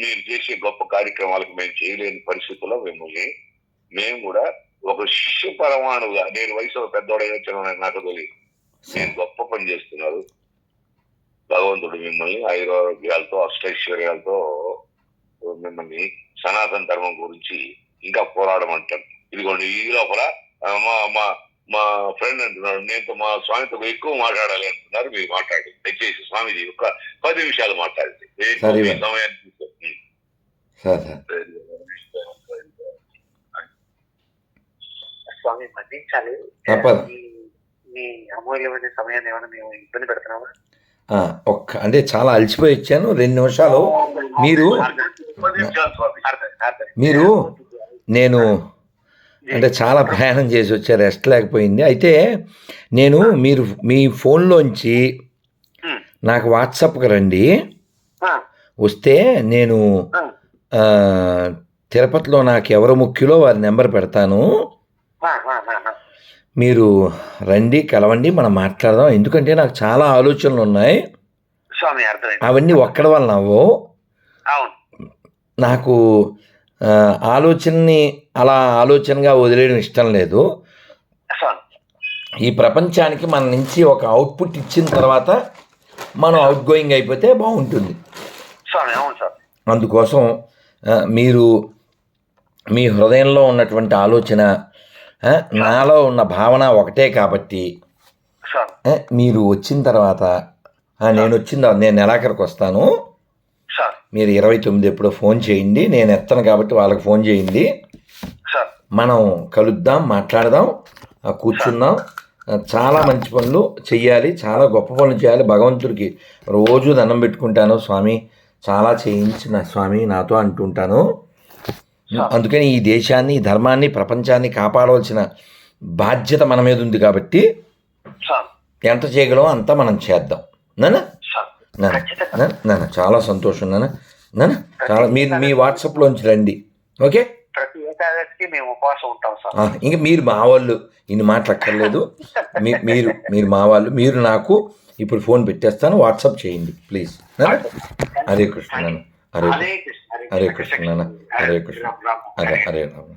మీరు చేసే గొప్ప కార్యక్రమాలకు మేము చేయలేని పరిస్థితుల్లో మిమ్మల్ని మేము కూడా ఒక శిష్య పరమాణుగా నేను వయసులో పెద్దోడైనా చిన్న నాకు తెలియదు. మీరు గొప్ప పని చేస్తున్నారు. భగవంతుడు మిమ్మల్ని ఆయురారోగ్యాలతో అష్టైశ్వర్యాలతో మిమ్మల్ని సనాతన ధర్మం గురించి ఇంకా పోరాడమంటారు ఇదిగోండి ఈ లోపల మా మా మా ఫ్రెండ్ అంటున్నాడు నేను మా స్వామితో ఎక్కువ మాట్లాడాలి అంటున్నారు. మీరు మాట్లాడండి. దయచేసి స్వామిజీ ఒక పది నిమిషాలు మాట్లాడండి. ఎక్కువ సరే. మీ సమయాన్ని స్వామి మన్నించాలి. మీ- అమూల్యమైన సమయాన్ని ఏమైనా మేము ఇబ్బంది పెడుతున్నామా ఒక్క అంటే చాలా అలసిపోయి వచ్చాను రెండు నిమిషాలు. మీరు మీరు నేను అంటే చాలా ప్రయాణం చేసి వచ్చా రెస్ట్ లేకపోయింది. అయితే నేను మీరు మీ ఫోన్లోంచి. నాకు వాట్సాప్కి రండి. వస్తే నేను తిరుపతిలో నాకు ఎవరు ముఖ్యులో వారి నెంబర్ పెడతాను. మీరు రండి కలవండి మనం మాట్లాడదాం. ఎందుకంటే నాకు చాలా ఆలోచనలు ఉన్నాయి. అవన్నీ ఒక్కడి వల్ల అవును. నాకు ఆలోచనని అలా ఆలోచనగా వదిలేయడం ఇష్టం లేదు. ఈ ప్రపంచానికి మన నుంచి ఒక అవుట్పుట్ ఇచ్చిన తర్వాత మనం అవుట్ గోయింగ్ అయిపోతే బాగుంటుంది. అందుకోసం మీరు మీ హృదయంలో ఉన్నటువంటి ఆలోచన నాలో ఉన్న భావన ఒకటే కాబట్టి మీరు వచ్చిన తర్వాత నేను వచ్చిన తర్వాత నేను నెలాఖరికి వస్తాను. మీరు ఇరవై తొమ్మిది ఎప్పుడో ఫోన్ చేయండి. నేను ఎత్తను కాబట్టి వాళ్ళకి ఫోన్ చేయండి. మనం కలుద్దాం మాట్లాడదాం కూర్చుందాం. చాలా మంచి పనులు చెయ్యాలి చాలా గొప్ప పనులు చేయాలి. భగవంతుడికి రోజు దండం పెట్టుకుంటాను స్వామి. చాలా చేయించిన స్వామి నాతో అంటుంటాను. అందుకని ఈ దేశాన్ని ఈ ధర్మాన్ని ప్రపంచాన్ని కాపాడవలసిన బాధ్యత మన మీద ఉంది కాబట్టి ఎంత చేయగలం అంతా మనం చేద్దాం. నాన్న, నాన్న. చాలా సంతోషం నాన్న. నాన్న చాలా మీరు మీ వాట్సాప్లోంచి రండి. ఓకే? ఏకాదశికి మేము ఉపవాసం ఉంటాం ఆ, ఇంక మీరు మా వాళ్ళు ఇన్ని మాట్లాడక్కర్లేదు. మీ మీరు మీరు మా వాళ్ళు మీరు నాకు ఇప్పుడు ఫోన్ పెట్టేస్తాను వాట్సాప్ చేయండి ప్లీజ్. హరే కృష్ణ హరే కృష్ణ హరే కృష్ణ నాన్న. హరే కృష్ణ హరే హరే రామ.